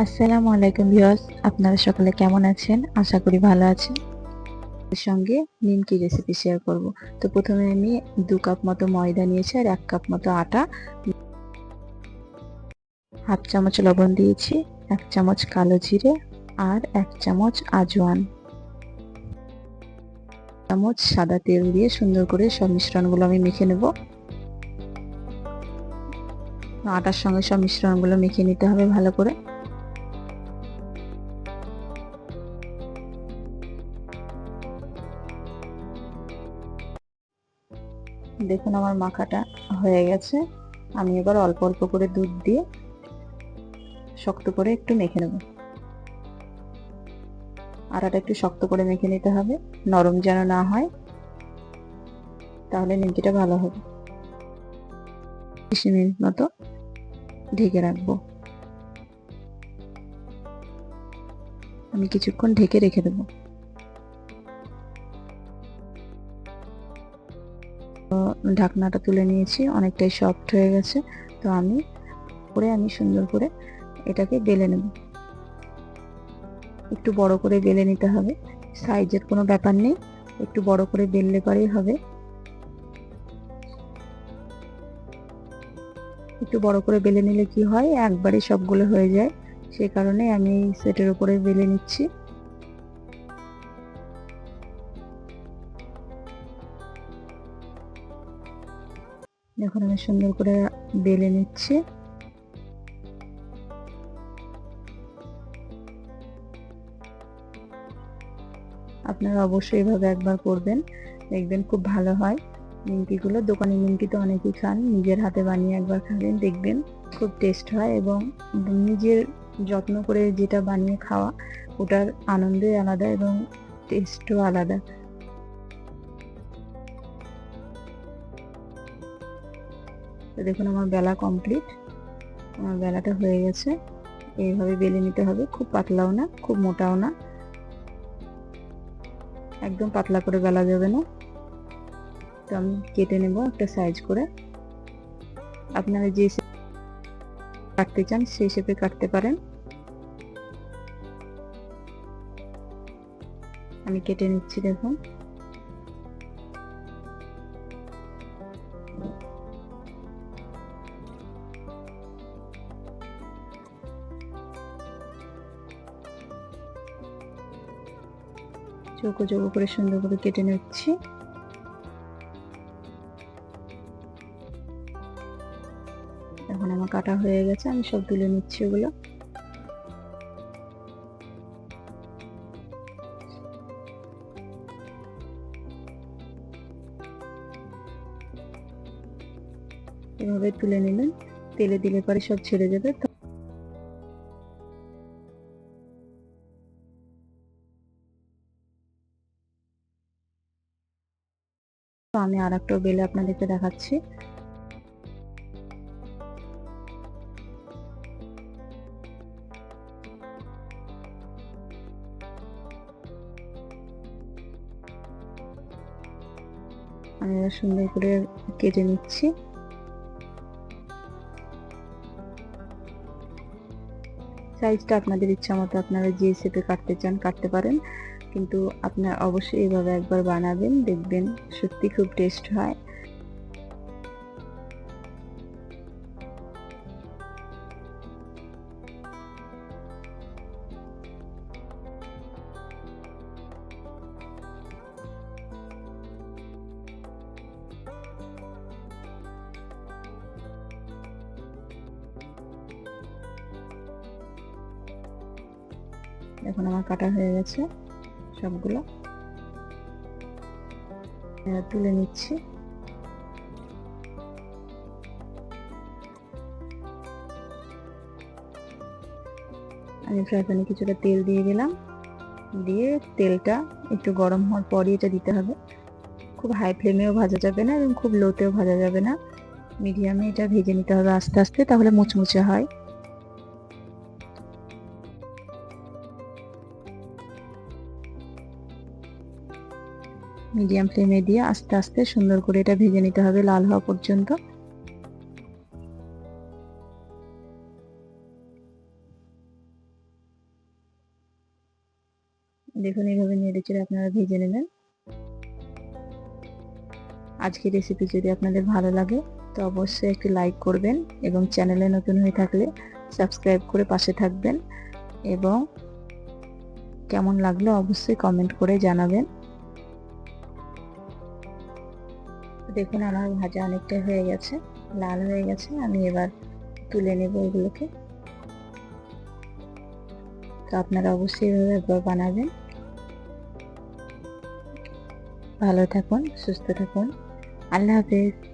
আসসালামু আলাইকুম ভিউয়ার্স, আপনারা সকলে কেমন আছেন? আশা করি ভালো আছেন। সঙ্গে নিমকি রেসিপি শেয়ার করব। তো প্রথমে আমি দু কাপ মতো ময়দা নিয়েছি আর এক কাপ মতো আটা। হাফ চামচ লবণ দিয়েছি, এক চামচ কালো জিরে আর এক চামচ আজওয়ান। চামচ সাদা তেল দিয়ে সুন্দর করে সব মিশ্রণগুলো আমি মেখে নেব। আটার সঙ্গে সব মিশ্রণগুলো মেখে নিতে হবে ভালো করে। দেখুন আমার মাখাটা হয়ে গেছে। আমি এবার অল্প অল্প করে দুধ দিয়ে শক্ত করে একটু মেখে নেব। আটাটা একটু শক্ত করে মেখে নিতে হবে, নরম যেন না হয়, তাহলে নিমকিটা ভালো হবে। বিশ মিনিট মতো ঢেকে রাখব। আমি কিছুক্ষণ ঢেকে রেখে দেবো। ঢাকনাটা তুলে নিয়েছি, অনেকটাই সফট হয়ে গেছে। তো আমি করে, আমি সুন্দর করে এটাকে বেলে নেব। একটু বড় করে বেলে নিতে হবে। সাইজের কোনো ব্যাপার নেই, একটু বড় করে বেললে পরেই হবে। একটু বড় করে বেলে নিলে কি হয়, একবারে সবগুলো হয়ে যায়। সেই কারণে আমি সেটের উপরে বেলে নিচ্ছি। দেখুন আমি সুন্দর করে বেলে নিচ্ছি। আপনারা অবশ্যই এভাবে একবার করবেন, দেখবেন খুব ভালো হয়। নিমকিগুলো দোকানের নিমকি তো অনেকেই খান, নিজের হাতে বানিয়ে একবার খাবেন, দেখবেন খুব টেস্ট হয় এবং নিজের যত্ন করে যেটা বানিয়ে খাওয়া, ওটার আনন্দই আলাদা এবং টেস্টও আলাদা। তো দেখুন আমার বেলা কমপ্লিট। আমার বেলাটা হয়ে গেছে। এইভাবে বেলে নিতে হবে। খুব পাতলাও না, খুব মোটাও না। একদম পাতলা করে বেলা যাবে না। তো আমি কেটে নেব একটা সাইজ করে। আপনারা যে কাটতে চান সেই শেপে কাটতে পারেন। আমি কেটে নিচ্ছি দেখুন। চৌকো চৌকো করে সুন্দর করে কেটে নিচ্ছি। এখন আমার কাটা হয়ে গেছে, আমি সব তুলে নিচ্ছি ওগুলো। এভাবে তুলে নিলেন, তেলে দিলে পরে সব ছেড়ে যাবে। তো আমি আর একটা বেলে আপনাদেরকে দেখাচ্ছি। আমি সুন্দর করে কেটে নিচ্ছি। সাইজটা আপনাদের ইচ্ছা মতো আপনারা যে শেপে কাটতে চান, কাটতে পারেন। কিন্তু আপনার অবশ্যই এভাবে একবার বানাবেন, দেখবেন সত্যি খুব টেস্ট হয়। এখন আমার কাটা হয়ে গেছে। সবগুলো। তুলে নিচ্ছি। আমি ফ্রাই প্যানে কিছুটা তেল দিয়ে দিলাম। দিয়ে তেলটা একটু গরম হওয়ার পরই এটা দিতে হবে। খুব হাই ফ্লেমেও ভাজা যাবে না এবং খুব লোতেও ভাজা যাবে না। মিডিয়ামে এটা ভেজে নিতে হবে আস্তে আস্তে, তাহলে মুচমুচে হয়। মিডিয়াম ফ্লেমে দিয়ে আস্তে আস্তে সুন্দর করে এটা ভেজে নিতে হবে লাল হওয়া পর্যন্ত। দেখুন, এইভাবে নেড়েচেড়ে আপনারা ভেজে নেবেন। আজকের রেসিপি যদি আপনাদের ভালো লাগে, তো অবশ্যই একটি লাইক করবেন এবং চ্যানেলে নতুন হয়ে থাকলে সাবস্ক্রাইব করে পাশে থাকবেন এবং কেমন লাগল অবশ্যই কমেন্ট করে জানাবেন। দেখুন আমার ভাজা অনেকটা হয়ে গেছে, লাল হয়ে গেছে, আমি এবার তুলে নেব এগুলোকে। তো আপনারা অবশ্যই এভাবে একবার বানাবেন। ভালো থাকুন, সুস্থ থাকুন। আল্লাহ হাফেজ।